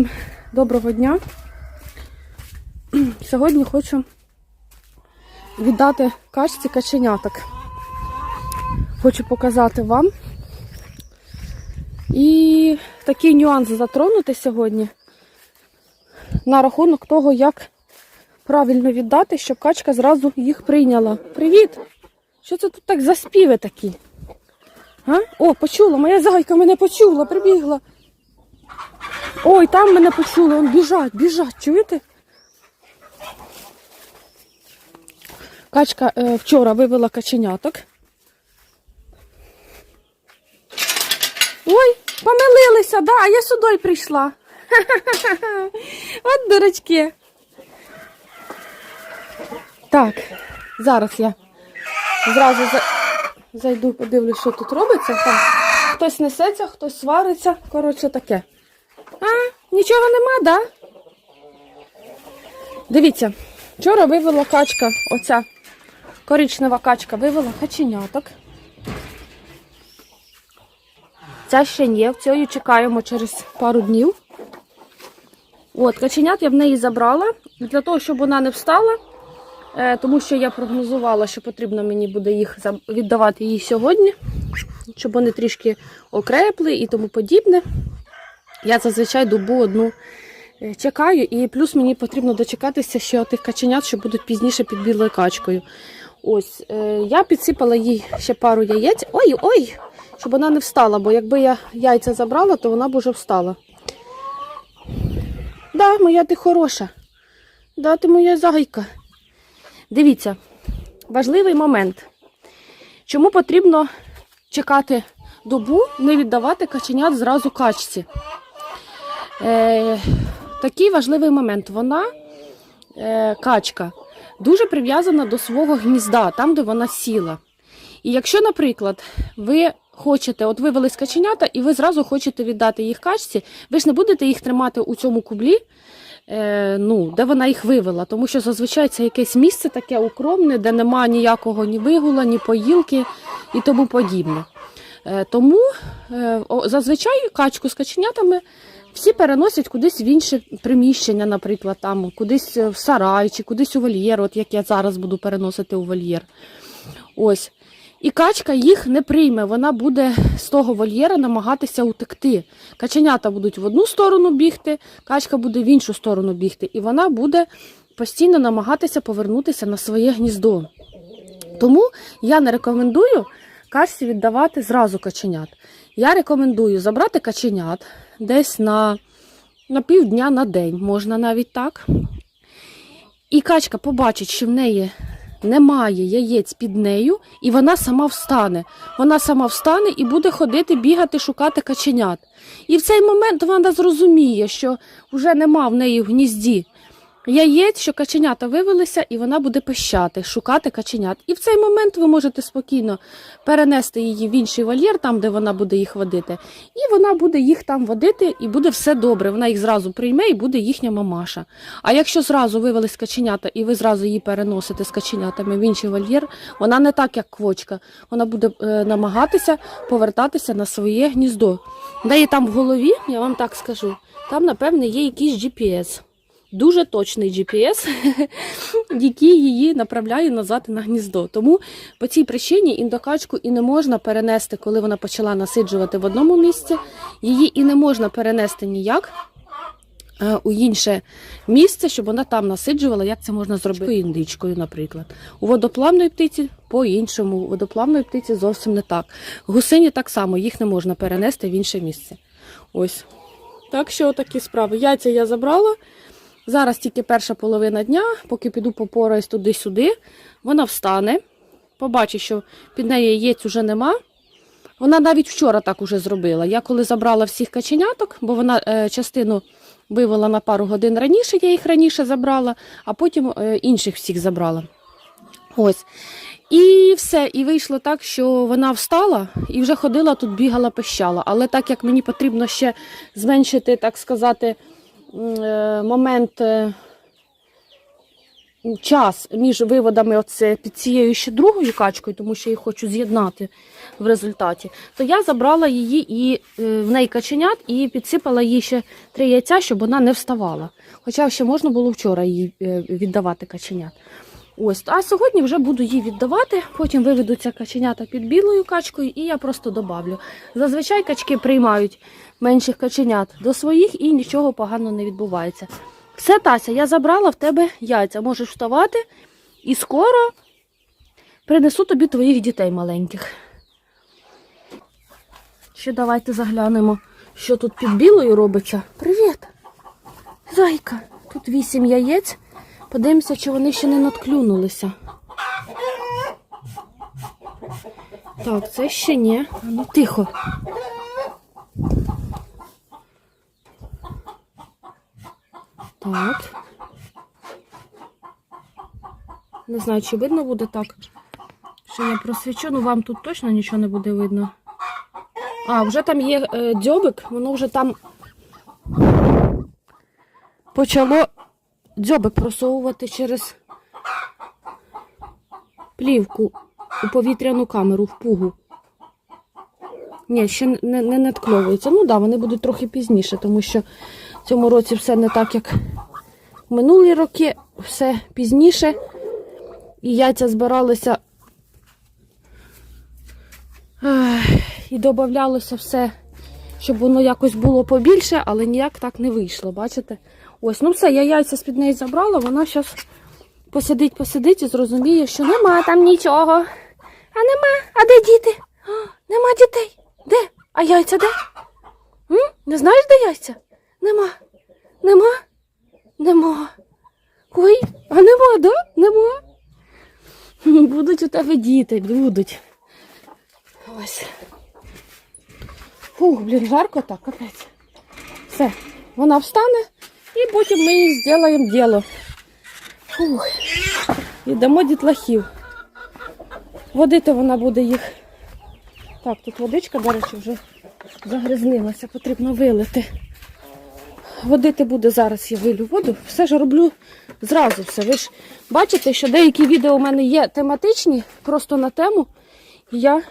Всім доброго дня. Сьогодні хочу віддати качці каченяток. Хочу показати вам. І такий нюанс затронути сьогодні на рахунок того, як правильно віддати, щоб качка зразу їх прийняла. Привіт! Що це тут так за співи такі? А? О, почула, моя зайка мене почула, прибігла. Ой, там мене почули, он біжать, біжать, чуєте? Качка е, вчора вивела каченяток. Ой, помилилися, да, а я сюди прийшла. От дурачки. Так, зараз я зразу за... зайду, подивлюсь, що тут робиться. Там хтось несеться, хтось свариться. Коротше, таке. А, нічого нема, да? Дивіться, вчора вивела качка, оця коричнева качка вивела каченяток. Ця ще ні, в чекаємо через пару днів. От, каченят я в неї забрала для того, щоб вона не встала, е, тому що я прогнозувала, що потрібно мені буде їх віддавати їй сьогодні, щоб вони трішки окрепли і тому подібне. Я зазвичай добу одну е, чекаю, і плюс мені потрібно дочекатися ще тих каченят, що будуть пізніше під білою качкою. Ось, е, я підсипала їй ще пару яєць. Ой, ой! Щоб вона не встала, бо якби я яйця забрала, то вона б уже встала. Да, моя ти хороша. Да, ти моя зайка. Дивіться, важливий момент. Чому потрібно чекати добу, не віддавати каченят зразу качці? Е, такий важливий момент. Вона, е, качка, дуже прив'язана до свого гнізда, там, де вона сіла. І якщо, наприклад, ви хочете, от вивели з каченята, і ви зразу хочете віддати їх качці, ви ж не будете їх тримати у цьому кублі, е, ну, де вона їх вивела, тому що зазвичай це якесь місце таке укромне, де немає ніякого ні вигула, ні поїлки і тому подібне. Тому зазвичай качку з каченятами всі переносять кудись в інше приміщення, наприклад, там, кудись в сарай чи кудись у вольєр, от як я зараз буду переносити у вольєр. Ось. І качка їх не прийме, вона буде з того вольєра намагатися утекти. Каченята будуть в одну сторону бігти, качка буде в іншу сторону бігти, і вона буде постійно намагатися повернутися на своє гніздо. Тому я не рекомендую качці віддавати зразу каченят. Я рекомендую забрати каченят десь на, на півдня на день, можна навіть так. І качка побачить, що в неї немає яєць під нею, і вона сама встане. Вона сама встане і буде ходити, бігати, шукати каченят. І в цей момент вона зрозуміє, що вже нема в неї в гнізді яєць, що каченята вивелися, і вона буде пищати, шукати каченят. І в цей момент ви можете спокійно перенести її в інший вольєр, там, де вона буде їх водити, і вона буде їх там водити, і буде все добре. Вона їх зразу прийме і буде їхня мамаша. А якщо зразу вивелись каченята, і ви зразу її переносите з каченятами в інший вольєр, вона не так, як квочка. Вона буде е, намагатися повертатися на своє гніздо. Де є там в голові, я вам так скажу, там, напевне, є якийсь GPS. Дуже точний GPS, який її направляє назад на гніздо. Тому по цій причині індокачку і не можна перенести, коли вона почала насиджувати в одному місці. Її і не можна перенести ніяк е, у інше місце, щоб вона там насиджувала, як це можна зробити індичкою, наприклад. У водоплавної птиці по-іншому, у водоплавної птиці зовсім не так. Гусині так само, їх не можна перенести в інше місце. Ось. Так що такі справи. Яйця я забрала. Зараз тільки перша половина дня, поки піду попораюсь туди-сюди, вона встане, побачить, що під нею яєць уже нема. Вона навіть вчора так уже зробила. Я коли забрала всіх каченяток, бо вона е, частину вивела на пару годин раніше, я їх раніше забрала, а потім е, інших всіх забрала. Ось. І все, і вийшло так, що вона встала і вже ходила тут, бігала, пищала. Але так як мені потрібно ще зменшити, так сказати, момент е, час між виводами оце під цією ще другою качкою, тому що я їх хочу з'єднати в результаті, то я забрала її і е, в неї каченят і підсипала їй ще три яйця, щоб вона не вставала. Хоча ще можна було вчора їй е, віддавати каченят. Ось, а сьогодні вже буду їй віддавати, потім виведуться каченята під білою качкою, і я просто добавлю. Зазвичай качки приймають менших каченят до своїх і нічого поганого не відбувається. Все, Тася, я забрала в тебе яйця. Можеш вставати і скоро принесу тобі твоїх дітей маленьких. Ще давайте заглянемо, що тут під білою робиться. Привіт! Зайка! Тут вісім яєць. Подивимося, чи вони ще не надклюнулися. Так, це ще ні. Ну тихо. Так. Не знаю, чи видно буде так. Що я просвічу, ну вам тут точно нічого не буде видно. А, вже там є е, дзьобик, воно вже там почало дзьобик просовувати через плівку у повітряну камеру в пугу. Ні, ще не, не, надкльовується. Ну так, да, вони будуть трохи пізніше, тому що в цьому році все не так, як в минулі роки, все пізніше. І яйця збиралися і додавалося все, щоб воно якось було побільше, але ніяк так не вийшло, бачите? Ось, ну все, я яйця з-під неї забрала, вона зараз посидить, посидить і зрозуміє, що нема там нічого. А нема, а де діти? А, нема дітей. Де? А яйця де? М? Не знаєш, де яйця? Нема. Нема? Нема. Ой, а нема, да? Нема. Будуть у тебе діти, будуть. Ось. Фух, блін, жарко так, капець. Все, вона встане і потім ми їй зробимо діло. Фух. І дітлахів. Водити вона буде їх. Так, тут водичка, до речі, вже загрязнилася, потрібно вилити. Водити буде зараз, я вилю воду. Все ж роблю зразу все. Ви ж бачите, що деякі відео у мене є тематичні, просто на тему. Я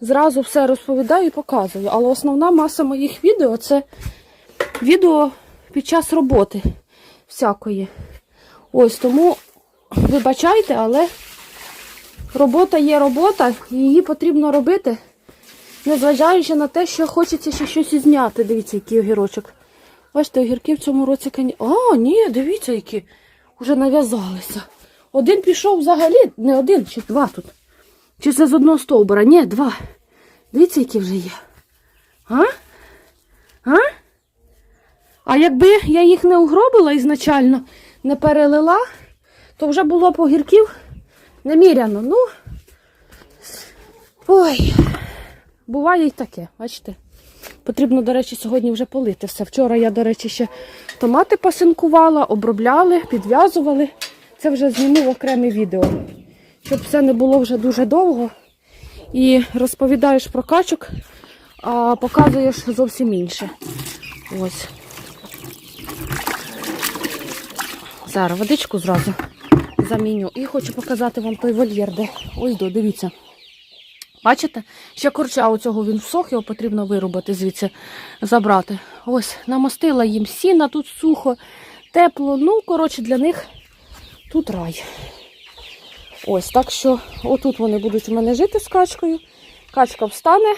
зразу все розповідаю і показую. Але основна маса моїх відео це відео під час роботи всякої. Ось тому вибачайте, але робота є робота, її потрібно робити, незважаючи на те, що хочеться ще щось зняти. Дивіться, який огірочок. Бачите, огірки в цьому році коні. А, ні, дивіться, які вже нав'язалися. Один пішов взагалі, не один, чи два тут. Чи це з одного стовбура? Ні, два. Дивіться, які вже є. А? А якби я їх не угробила ізначально, не перелила, то вже було б огірків неміряно. Ну, ой, буває й таке, бачите. Потрібно, до речі, сьогодні вже полити все. Вчора я, до речі, ще томати пасинкувала, обробляли, підв'язували. Це вже зніму в окреме відео. Щоб все не було вже дуже довго. І розповідаєш про качок, а показуєш зовсім інше. Ось. Зараз водичку зразу заміню. І хочу показати вам той вольєр, де. Ось до, дивіться. Бачите? Ще корча у цього він всох, його потрібно вирубати, звідси забрати. Ось, намастила їм сіна, тут сухо, тепло. Ну, коротше, для них тут рай. Ось, так що отут вони будуть у мене жити з качкою. Качка встане.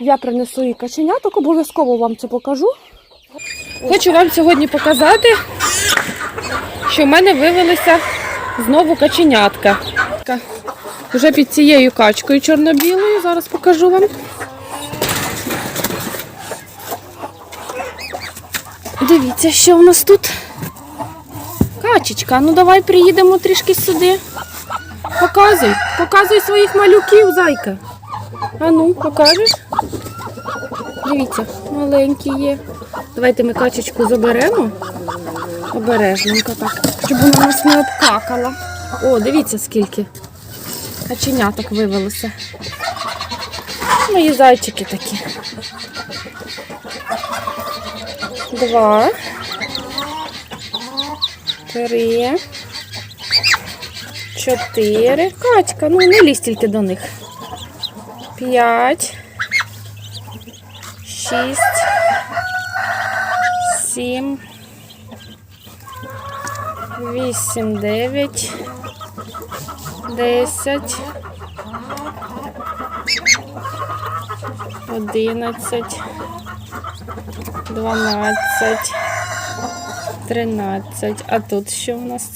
Я принесу їй каченяток, обов'язково вам це покажу. Хочу вам сьогодні показати, що в мене вивелися знову каченятка. Вже під цією качкою чорно-білою. Зараз покажу вам. Дивіться, що в нас тут. Качечка, ну давай приїдемо трішки сюди. Показуй, показуй своїх малюків, зайка. А ну, покажеш? Дивіться, маленькі є. Давайте ми качечку заберемо. Обережненько так, щоб вона нас не обкакала. О, дивіться скільки. Каченяток вивелося. Мої зайчики такі. Два. Три. чотири. Катька, ну не лізь тільки до них. П'ять. Шість. Сім. Вісім, дев'ять. Десять. Одинадцять. Дванадцять. Тринадцять. А тут що у нас?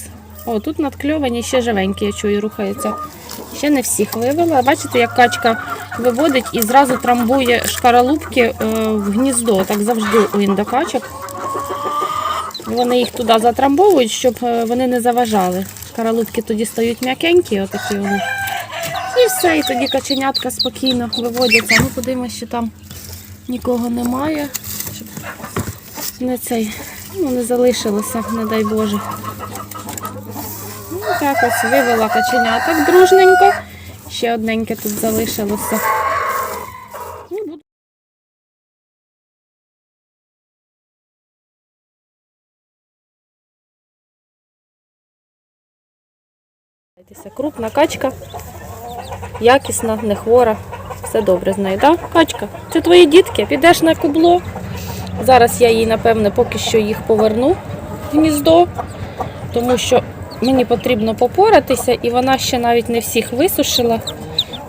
О, тут надкльовані ще живенькі, я чую, рухаються. Ще не всіх вивела. Бачите, як качка виводить і зразу трамбує шкаралупки е, в гніздо. Так завжди у індокачок. Вони їх туди затрамбовують, щоб е, вони не заважали. Шкаралупки тоді стають м'якенькі, отакі вони. І все, і тоді каченятка спокійно виводяться. Ну, подивимося, що там нікого немає. Щоб не цей, ну, не залишилося, не дай Боже. Ну, так ось вивела каченяток дружненько. Ще одненьке тут залишилося. Крупна качка, якісна, не хвора. Все добре з нею, так? Качка, це твої дітки, підеш на кубло. Зараз я їй, напевне, поки що їх поверну в гніздо, тому що мені потрібно попоратися, і вона ще навіть не всіх висушила.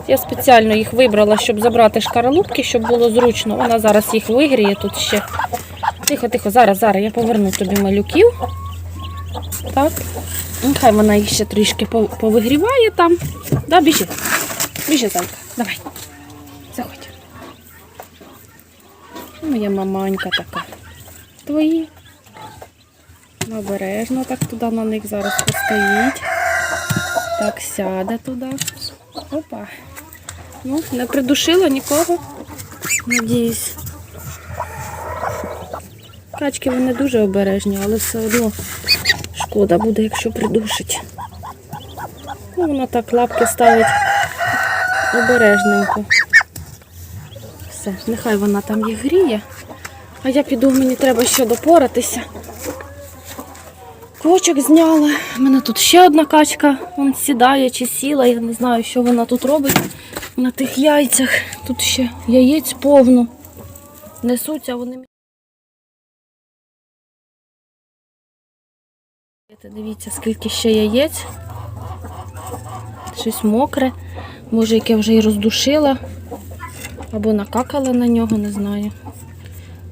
Я спеціально їх вибрала, щоб забрати шкаралупки, щоб було зручно. Вона зараз їх вигріє тут ще. Тихо, тихо, зараз, зараз я поверну тобі малюків. Так. Нехай вона їх ще трішки повигріває там. Да, біжи. Біжи, зайка. Давай. Заходь. Моя маманька така. Твої. Обережно так туди на них зараз постоїть. Так, сяде туди. Опа. Ну, не придушила нікого. Надіюсь. Качки вони дуже обережні, але все одно шкода буде, якщо придушить. Ну, вона так лапки ставить обережненько. Все, нехай вона там їх гріє. А я піду, мені треба ще допоратися. Кочок зняла. У мене тут ще одна качка. Вон сідає чи сіла. Я не знаю, що вона тут робить на тих яйцях. Тут ще яєць повно. Несуться вони. Дивіться, скільки ще яєць. Щось мокре. Може, яке вже і роздушила. Або накакала на нього, не знаю.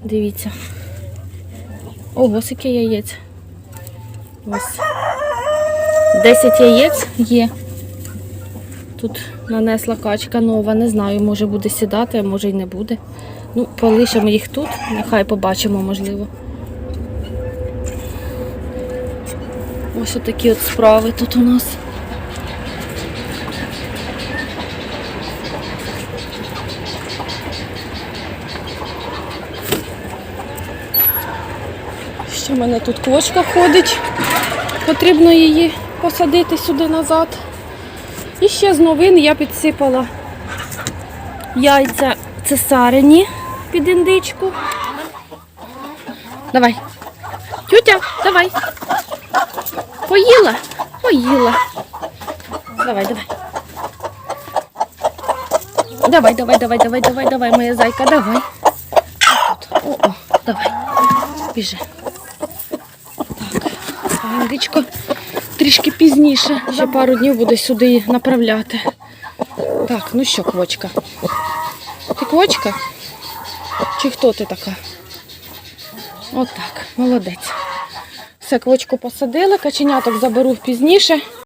Дивіться. Ого, скільки яєць. Ось. 10 яєць є. Тут нанесла качка нова, не знаю, може буде сідати, а може й не буде. Ну, полишимо їх тут, нехай побачимо, можливо. Ось такі от справи тут у нас. Ще в мене тут квочка ходить. Потрібно її посадити сюди назад. І ще з новин я підсипала яйця цесарині під індичку. Давай. Тютя, давай. Поїла? Поїла. Давай, давай. Давай, давай, давай, давай, давай, давай, моя зайка, давай. О, о, давай. Біжи. Так, індичко трішки пізніше. Ще пару днів буде сюди її направляти. Так, ну що, квочка? Ти квочка? Чи хто ти така? Отак, молодець. Все, квочку посадили, каченяток заберу пізніше.